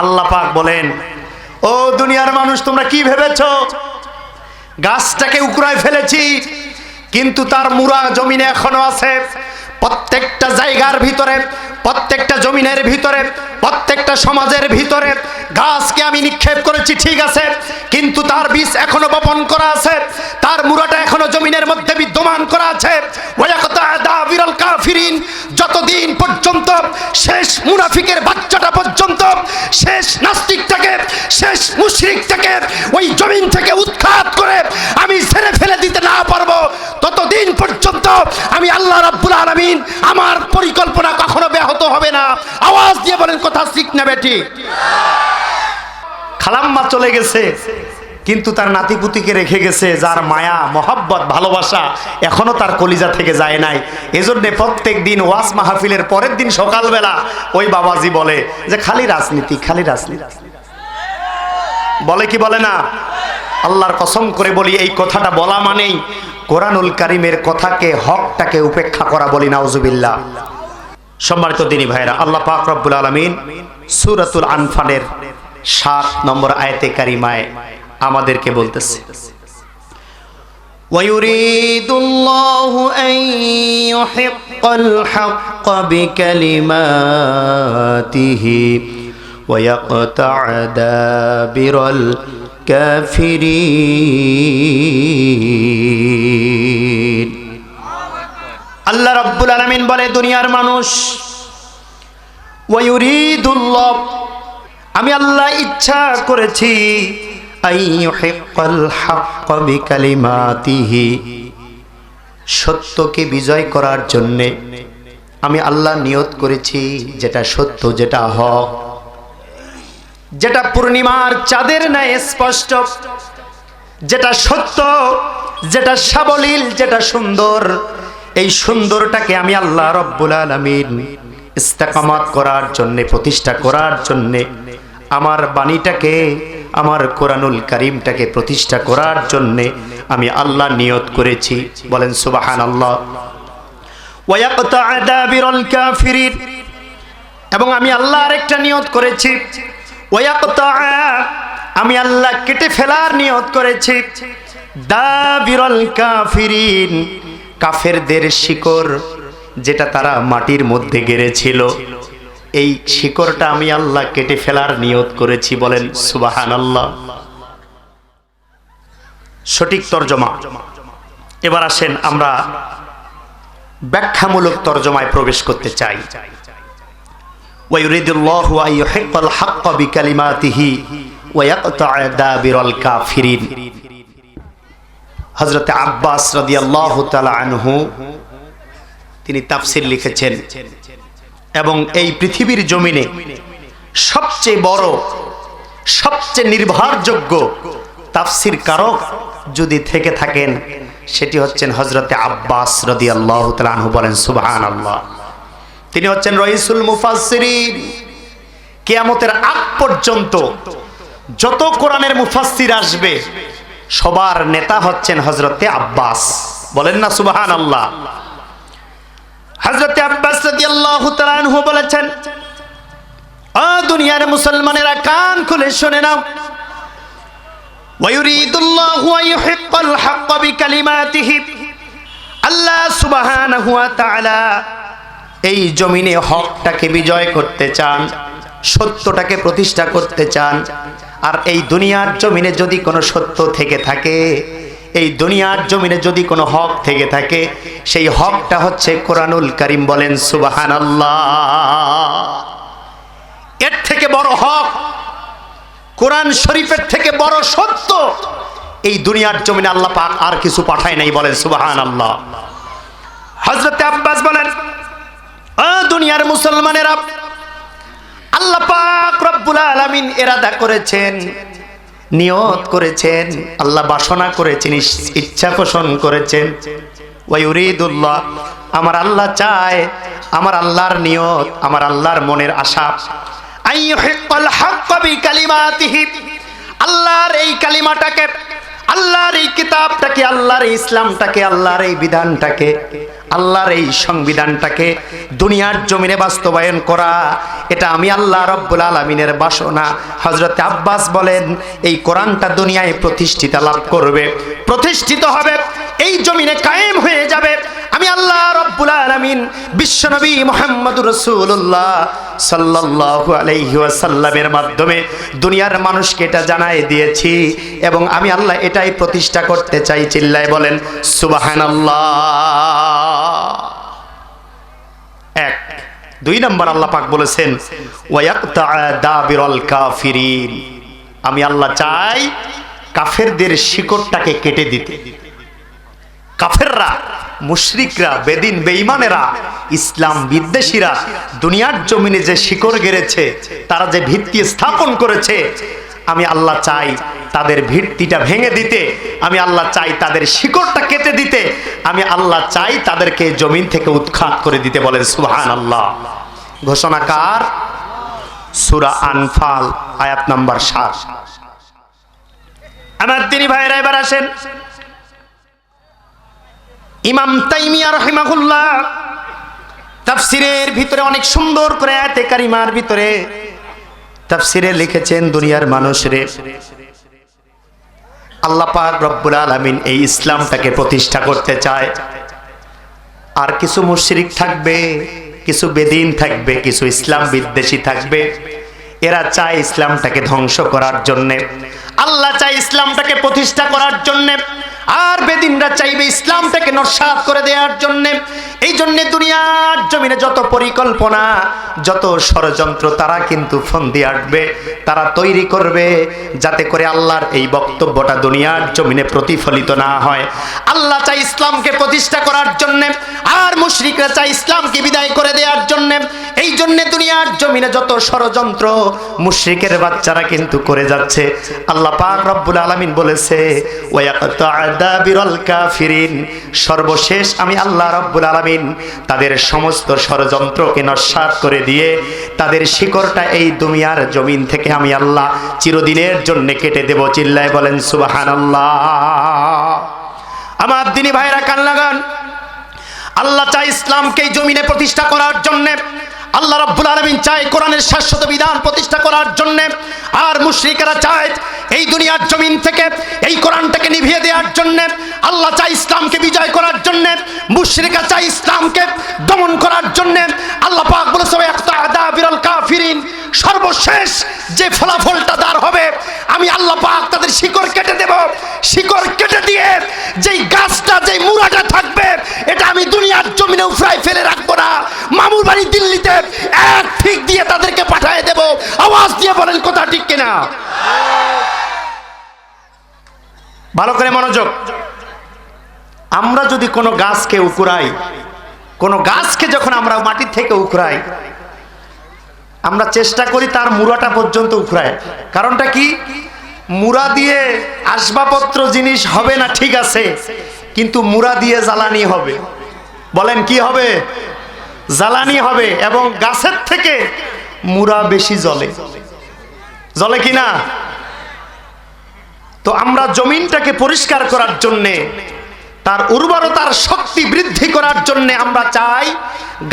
আল্লাহ পাক বলেন, ও দুনিয়ার মানুষ, তোমরা কি ভেবেছ? গাছটাকে উকড়ায় ফেলেছি, কিন্তু তার মুরা জমিনে এখনও আছে। প্রত্যেকটা জায়গার ভিতরে, প্রত্যেকটা জমিনের ভিতরে, প্রত্যেকটা সমাজের ভিতরে গাছকে আমি নিক্ষেপ করেছি, ঠিক আছে, কিন্তু তার বীজ এখনও বপন করা আছে, তার মুরাটা এখনও জমিনের মধ্যে বিদ্যমান করা আছে। যতদিন পর্যন্ত ঠিক। খালাম্মা চলে গেছে, কিন্তু তার নাতিপুতিকে রেখে গেছে, যার মায়া, মহাব্বত, ভালোবাসা এখনও তার কলিজা থেকে যায় নাই। এজন্য প্রত্যেক দিন ওয়াস মাহফিলের পরের দিন সকালবেলা ওই বাবাজি বলে যে, খালি রাজনীতি খালি রাজনীতি। বলে কি বলে না? আল্লাহর কসম করে বলি, এই কথাটা বলা মানেই কোরআনুল কারিমের কথাকে, হকটাকে উপেক্ষা করা বলি, নাউজুবিল্লাহ। সম্মানিত দিনী ভাইরা আল্লাহ পাক রব্বুল আলমিন সুরাতুল আনফানের সাত নম্বর আয়তে কারিমায় আমাদেরকে বলতেছে ويريد الله أن يحق الحق بكلماته ويقطع دابر الكافرين আল্লাহ রব্বুল আলমিন বলে দুনিয়ার মানুষ আমি আল্লাহ ইচ্ছা করেছি সত্যকে বিজয় করার জন্যে আমি আল্লাহ নিয়ত করেছি, যেটা সত্য, যেটা হক। যেটা পূর্ণিমার চাঁদের ন্যায় স্পষ্ট, যেটা সত্য, যেটা সাবলীল, যেটা সুন্দর, এই সুন্দরটাকে আমি আল্লাহ রব্বুল আলমিন ইস্তেকামাত করার জন্যে, প্রতিষ্ঠা করার জন্যে, আমার বাণীটাকে, আমার কোরআনুল করিমটাকে প্রতিষ্ঠা করার জন্যে আমি আল্লাহ নিয়ত করেছি। বলেন সুবাহান আল্লাহ এবং আমি আল্লাহ আরেকটা নিয়ত করেছি। আমি আল্লাহ কেটে ফেলার নিয়ত করেছি। দা বিরল কাফিরিন, কাফেরদের শিকড় যেটা তারা মাটির মধ্যে গেড়েছিল। এই শিকড়টা আমি আল্লাহ কেটে ফেলার নিয়ত করেছি বলেন সুবাহান আল্লাহ সঠিক তর্জমা। এবার আসেন আমরা ব্যাখ্যামূলক তর্জমায় প্রবেশ করতে চাই। হজরত আব্বাস তিনি তাফসির লিখেছেন। এবং এই পৃথিবীর জমিনে সবচেয়ে বড়, সবচেয়ে নির্ভরযোগ্য তাফসির কারক যদি থেকে থাকেন, সেটি হচ্ছেন হজরতে আব্বাস তাআলা আনহু বলেন, সুবহানাল্লাহ। তিনি হচ্ছেন রইসুল মুফাসসিরিন। কিয়ামতের আগ পর্যন্ত যত কোরআনের মুফাসসির আসবে, সবার নেতা হচ্ছেন হজরতে আব্বাস। বলেন না সুবাহান আল্লাহ হজরতে আব্বাস বলেছেন ও দুনিয়ার মুসলমানেরা কান খুলে শুনে নাও। আল্লাহ এই জমিনে হকটাকে বিজয় করতে চান, সত্যটাকে প্রতিষ্ঠা করতে চান। আর এই দুনিয়ার জমিনে যদি কোনো সত্য থেকে থাকে এই দুনিয়ার জমিনে যদি কোনো হক থেকে থাকে, সেই হকটা হচ্ছে কোরআনুল করিম বলেন সুবাহান এর থেকে বড় হক, কোরআন শরীফের থেকে বড় সত্য, এই দুনিয়ার জমিনে আল্লাহ পাক আর কিছু পাঠায় নাই বলেন সুবাহান আল্লাহ হজরত আব্বাস বলেন দুনিয়ার মুসলমানেরা, আল্লাহ পাক রব্বুল আলামিন এরাদা করেছেন নিয়ত করেছেন, আল্লাহ বাসনা করেছেন, ইচ্ছা পোষণ করেছেন। ওয়াইউরিদুল্লাহ আমার আল্লাহ চায়, আমার আল্লাহর নিয়ত, আমার আল্লাহর মনের আশা। আল্লাহর এই কালিমাটাকে, আল্লাহর এই কিতাবটাকে, আল্লাহর ইসলামটাকে, আল্লাহর এই বিধানটাকে আল্লাহর এই সংবিধানটাকে দুনিয়ার জমিনে বাস্তবায়ন করা, এটা আমি আল্লাহ রব্বুল আলমিনের বাসনা। হজরত আব্বাস বলেন, এই কোরআনটা দুনিয়ায় প্রতিষ্ঠিত লাভ করবে। প্রতিষ্ঠিত হবে, এই জমিনে কায়েম হয়ে যাবে। আমি আল্লাহ রব্বুল আলামিন বিশ্বনবী মোহাম্মদ রসুল্লাহ সাল্লাল্লাহু আলাইহি ওয়াসাল্লামের মাধ্যমে দুনিয়ার মানুষকে এটা জানাই দিয়েছি এবং আমি আল্লাহ এটাই প্রতিষ্ঠা করতে চাই, চিল্লায় বলেন, সুবহানাল্লাহ। এক। দুই নম্বর আল্লাহ পাক বলেছেন কাফিরিন। আমি আল্লাহ চাই কাফেরদের শিকড়টাকে কেটে দিতে। কাফেররা, মুশরিকরা, বেদিন, বেঈমানেরা, ইসলাম বিদ্বেষীরা, দুনিয়ার জমিনে যে শিকড় গেড়েছে, তারা যে ভিত্তি স্থাপন করেছে, আমি আল্লাহ চাই তাদের ভিত্তিটা ভেঙে দিতে, আমি আল্লাহ চাই তাদের শিকড়টা কেটে দিতে, আমি আল্লাহ চাই তাদেরকে জমিন থেকে উৎখাত করে দিতে বলেন সুবহান আল্লাহ ঘোষণাকার সুরা আনফাল, আয়াত নাম্বার সাত। আমার তিনি ভাইরা এবার আসেন। ইমাম তাইমিয়া রহিমাহুল্লাহ তাফসিরের ভিতরে অনেক সুন্দর করে আয়াতে কারিমার ভিতরে তাফসিরে লিখেছেন, দুনিয়ার মানুষরে আল্লাহ পাক রব্বুল আলমিন এই ইসলামটাকে প্রতিষ্ঠা করতে চায়। আর কিছু মুশরিক থাকবে, কিছু বেদিন থাকবে, কিছু ইসলাম বিদ্বেষী থাকবে। এরা চায় ইসলামটাকে ধ্বংস করার জন্যে। আল্লাহ চায় ইসলামটাকে প্রতিষ্ঠা করার জন্যে। আর বেদিনরা চাইবে ইসলামটাকে নস্বাত করে দেওয়ার জন্যে। এই জন্যে দুনিয়ার জমিনে যত পরিকল্পনা, যত ষড়যন্ত্র, তারা কিন্তু ফোন দিয়ে আসবে তারা তৈরি করবে, যাতে করে আল্লাহর এই বক্তব্যটা দুনিয়ার জমিনে প্রতিফলিত না হয়। আল্লাহ চাই ইসলামকে প্রতিষ্ঠা করার জন্যে, আর মুশরিকরা চাই ইসলামকে বিদায় করে দেওয়ার জন্যে। এই জন্যে দুনিয়ার জমিনে যত ষড়যন্ত্র, মুশরিকের বাচ্চারা কিন্তু করে যাচ্ছে। আল্লাহ পাক রব্বুল আলামিন বলেছে সর্বশেষ আমি আল্লাহ রব্বুল আলামিন তাদের সমস্ত ষড়যন্ত্রকে নস্বাত করে দিয়ে তাদের শিকড়টা এই দুনিয়ার জমিন থেকে আমি আল্লাহ চিরদিনের জন্য কেটে দেব। চিল্লায় বলেন, সুবহানাল্লাহ। আমার দিনী ভাইরা কান লাগান আল্লাহ চাই ইসলামকে জমিনে প্রতিষ্ঠা করার জন্য আল্লাহ রাব্বুল আলামিন চায় কোরআনের শাশ্বত বিধান প্রতিষ্ঠা করার জন্য। আর মুশ্রিকেরা চায় এই দুনিয়ার জমিন থেকে, এই কোরআনটাকে নিভিয়ে দেওয়ার জন্য। আল্লাহ চাই ইসলামকে বিজয় করার জন্য। মুশ্রিকা চাই ইসলামকে দমন করার জন্য। আল্লাহ পাক বলেছে একটা বিরল কাফিরিন সর্বশেষ যে ফলাফলটা দাঁড় হবে, আমি আল্লাহ পাক তাদের শিকড় কেটে দেব। শিকড় কেটে দিয়ে যেই গাছটা, যেই মুড়াটা থাকবে, এটা আমি দুনিয়ার জমিনে উফরাই ফেলে রাখব না। মামুর বাড়ি দিল্লিতে এক ঠিক দিয়ে তাদেরকে পাঠিয়ে দেব। আওয়াজ দিয়ে বলেন, কথা ঠিক কিনা? ভালো করে মনোযোগ। আমরা যদি কোনো গাছকে উকুরাই কোনো গাছকে যখন আমরা মাটির থেকে উকুরাই আমরা চেষ্টা করি তার মুড়াটা পর্যন্ত উখড়ায় কারণটা কি? মুড়া দিয়ে আসবাবপত্র জিনিস হবে না, ঠিক আছে, কিন্তু মুড়া দিয়ে জ্বালানি হবে। বলেন কি হবে? জ্বালানি হবে এবং গাছের থেকে মুড়া বেশি জলে জলে কি না? তো আমরা জমিনটাকে পরিষ্কার করার জন্যে তার উর্বরতার শক্তি বৃদ্ধি করার জন্য আমরা চাই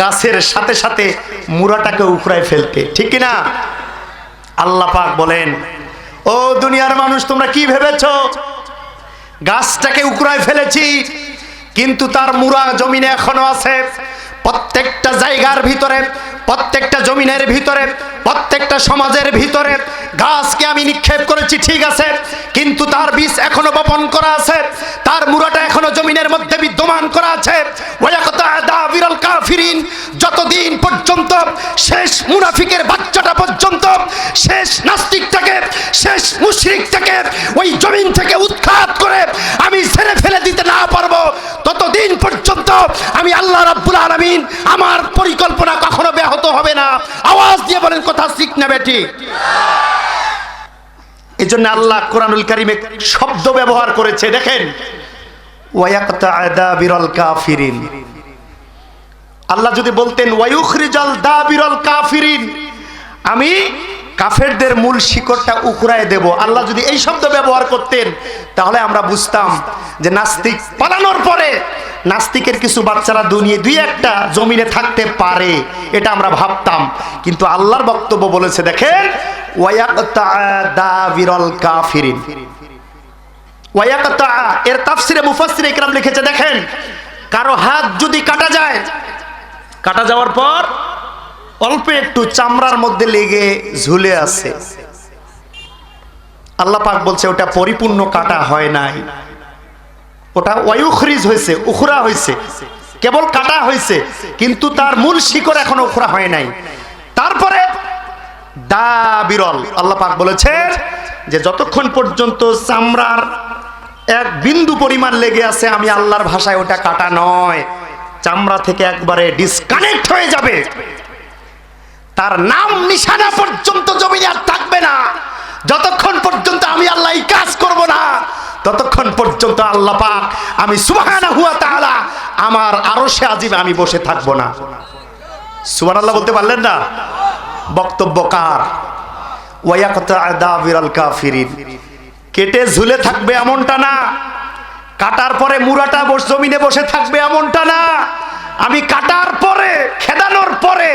গাছের সাথে সাথে মুরাটাকে উখড়ায় ফেলতে। ঠিক কি না আল্লাহ পাক বলেন, ও দুনিয়ার মানুষ, তোমরা কি ভেবেছ? গাছটাকে উকড়ায় ফেলেছি, কিন্তু তার মুরা জমিনে এখনও আছে। প্রত্যেকটা জায়গার ভিতরে, প্রত্যেকটা জমিনের ভিতরে, প্রত্যেকটা সমাজের ভিতরে গাছকে আমি নিক্ষেপ করেছি, ঠিক আছে, কিন্তু তার বীজ এখনও বপন করা আছে, তার মুড়াটা এখনও জমিনের মধ্যে বিদ্যমান করা আছে। বিরল কাফিরিন, যতদিন পর্যন্ত শেষ মুনাফিকের বাচ্চাটা পর্যন্ত, শেষ নাস্তিকটাকে শেষ মুশরিকটাকে ওই জমিন থেকে উৎখাত করে আমি ছেড়ে ফেলে দিতে না পারব, ততদিন পর্যন্ত আমি আল্লাহ রাব্বুল আলামিন আমার পরিকল্পনা কখনো ব্যাহত হবে না। আওয়াজ দিয়ে বলেন, কথা শিখ না বেটি। এই জন্য আল্লাহ কোরআনুল কারিমে শব্দ ব্যবহার করেছে, দেখেন। ওয়ায়াকতা বিরল কাফিরিন। আল্লাহ যদি বলতেন দা বিরল কাফিরিন আমি কাফেরদের মূল শিকড়টা উকুরায় দেব। আল্লাহ যদি এই শব্দ ব্যবহার করতেন, তাহলে আমরা বুঝতাম যে নাস্তিক পালানোর পরে নাস্তিকের কিছু বাচ্চারা দুনিয়ে দুই একটা জমিনে থাকতে পারে, এটা আমরা ভাবতাম। কিন্তু আল্লাহর বক্তব্য বলেছে, দেখেন কাফিরিন। এর তাফসিরে মুফাসসিরে ইকরাম লিখেছে, দেখেন, কারও হাত যদি কাটা যায় কাটা যাওয়ার পর অল্প একটু চামড়ার মধ্যে লেগে ঝুলে আছে। আল্লাহ পাক বলছে, ওটা পরিপূর্ণ কাটা হয় নাই। ওটা ওয়ুখরিজ হয়েছে, উখরা হয়েছে, কেবল কাটা হয়েছে, কিন্তু তার মূল শিকড় এখনও উখরা হয় নাই। তারপরে দা বিরল, আল্লাহ পাক বলেছেন যে, যতক্ষণ পর্যন্ত চামড়ার এক বিন্দু পরিমাণ লেগে আছে, আমি আল্লাহর ভাষায় ওটা কাটা নয়। চামড়া থেকে একবারে ডিসকানেক্ট হয়ে যাবে। তার নাম নিশানা পর্যন্ত জমিনে আর থাকবে না। যতক্ষণ পর্যন্ত আমি আল্লাহ এই কাজ করব না, ততক্ষণ পর্যন্ত আল্লাহ পাক আমি সুবহানাহু ওয়া তাআলা আমার আরশে আজিমে আমি বসে থাকব না। সুবহানাল্লাহ বলতে পারলেন না? বক্তব্য কার? দাবিরাল কাফিরিন। কেটে ঝুলে থাকবে এমনটা না। কাটার পরে মুরাটা বস জমিনে বসে থাকবে এমনটা না। আমি কাটার পরে, খেদানোর পরে,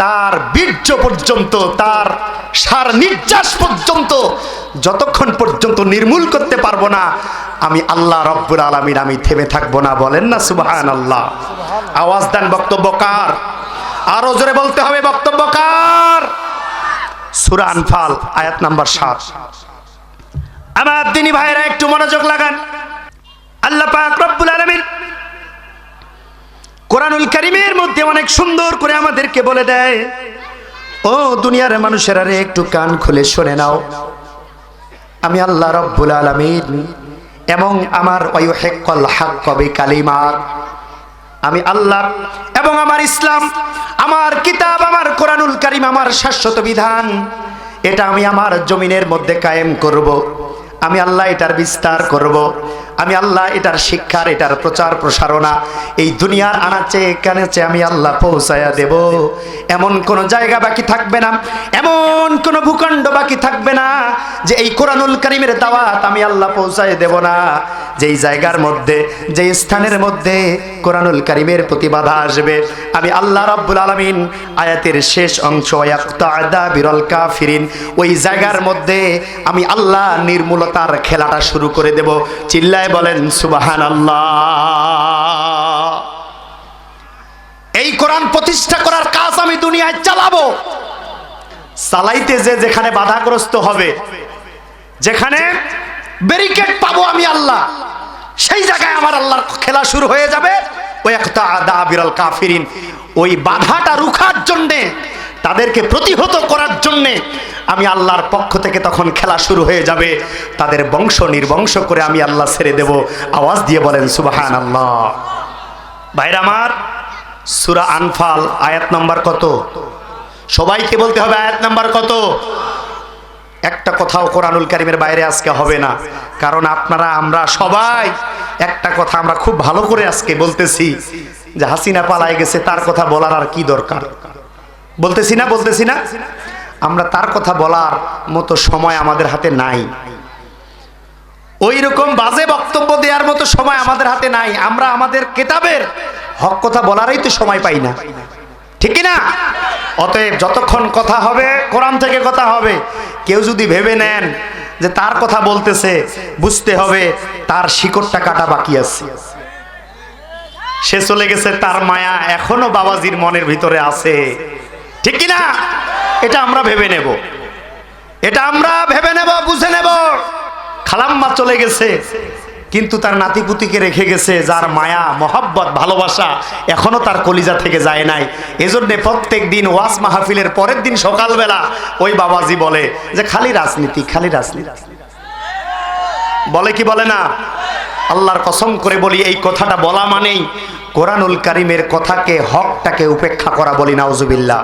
তার বীর্য পর্যন্ত, তার সার নির্যাস পর্যন্ত, যতক্ষণ পর্যন্ত নির্মূল করতে পারব না, আমি আল্লাহ রব্বুল আলমিন আমি থেমে থাকব না বলেন না সুবাহান আল্লাহ আওয়াজ দেন বক্তব্য কার? আরও জোরে বলতে হবে বক্তব্য কার? সুরা আনফাল, আয়াত নাম্বার সাত। আমার দিনী ভাইরা একটু মনোযোগ লাগান। আল্লাহ পাক রব্বুল আলামিন কোরআনুল কারিমের মধ্যে অনেক সুন্দর করে আমাদেরকে বলে দেয়, ও দুনিয়ার মানুষেরা রে, একটু কান খুলে শুনে নাও আমি আল্লাহ রব্বুল আলামিন, এবং আমার বিকালিমাত আমি আল্লাহ এবং আমার ইসলাম, আমার কিতাব, আমার কোরআনুল কারিম, আমার শাশ্বত বিধান, এটা আমি আমার জমিনের মধ্যে কায়েম করব। আমি আল্লাহ এটার বিস্তার করব। আমি আল্লাহ এটার শিক্ষার, এটার প্রচার প্রসারণা, এই দুনিয়ার আনাচে কানাচে আমি আল্লাহ পৌঁছায়া দেব। এমন কোন জায়গা বাকি থাকবে না, এমন কোন ভূখণ্ড বাকি থাকবে না যে এই কোরআনুল কারিমের দাওয়াত আমি আল্লাহ পৌঁছায় দেব না। যেই জায়গার মধ্যে, যেই স্থানের মধ্যে কোরআনুল করিমের প্রতি বাধা আসবে, আমি আল্লাহ রাব্বুল আলামিন আয়াতের শেষ অংশ বিরল কাফিরিন, ওই জায়গার মধ্যে আমি আল্লাহ নির্মূলতার খেলাটা শুরু করে দেব। চিল্লায় বলেন, সুবহানাল্লাহ। এই কোরআন প্রতিষ্ঠা করার কাজ আমি দুনিয়ায় চালাবো। চালাইতে যে যেখানে বাধাগ্রস্ত হবে, যেখানে ব্যারিকেড পাবো আমি আল্লাহ, সেই জায়গায় আমার আল্লাহর খেলা শুরু হয়ে যাবে। ওই একটা আদা বিরল কাফিরিন। ওই বাধাটা রুখার জন্যে, তাদেরকে প্রতিহত করার জন্যে আমি আল্লাহর পক্ষ থেকে তখন খেলা শুরু হয়ে যাবে। তাদের বংশ নির্বংশ করে আমি আল্লাহ ছেড়ে দেব। আওয়াজ দিয়ে বলেন সুবাহান আল্লাহ ভাইর আমার, সুরা আনফাল আয়াত নাম্বার কত? সবাইকে বলতে হবে আয়াত নাম্বার কত? একটা কথাও কোরআনুল কারিমের বাইরে আজকে হবে না। কারণ আপনারা, আমরা সবাই একটা কথা আমরা খুব ভালো করে আজকে বলতেছি। যে হাসিনা পালায় গেছে, তার কথা বলার আর কি দরকার? বলতেছি না বলতেছি না? আমরা তার কথা বলার মতো সময় আমাদের হাতে নাই। ওই রকম বাজে বক্তব্য দেওয়ার মতো সময় আমাদের হাতে নাই। আমরা আমাদের কেতাবের হক কথা বলারই তো সময় পাই না। ঠিক না অতএব যতক্ষণ কথা হবে, কোরআন থেকে কথা হবে, কেউ যদি ভেবে নেন যে তার কথা বলতেছে, বুঝতে হবে তার শিকড়টা কাটা বাকি আছে। সে চলে গেছে, তার মায়া এখনও বাবাজির মনের ভিতরে আছে। ঠিক না এটা আমরা ভেবে নেব। এটা আমরা ভেবে নেব, বুঝে নেব। খালাম্মা চলে গেছে, কিন্তু তার নাতিপুতিকে রেখে গেছে, যার মায়া, মহাব্বত, ভালোবাসা এখনও তার কলিজা থেকে যায় নাই। এজন্য প্রত্যেক দিন ওয়াস মাহফিলের পরের দিন সকালবেলা ওই বাবাজি বলে যে, খালি রাজনীতি খালি রাজনীতি। বলে কি বলে না? আল্লাহর কসম করে বলি, এই কথাটা বলা মানেই কোরআনুল কারিমের কথাকে, হকটাকে উপেক্ষা করা বলি, নাউজুবিল্লাহ।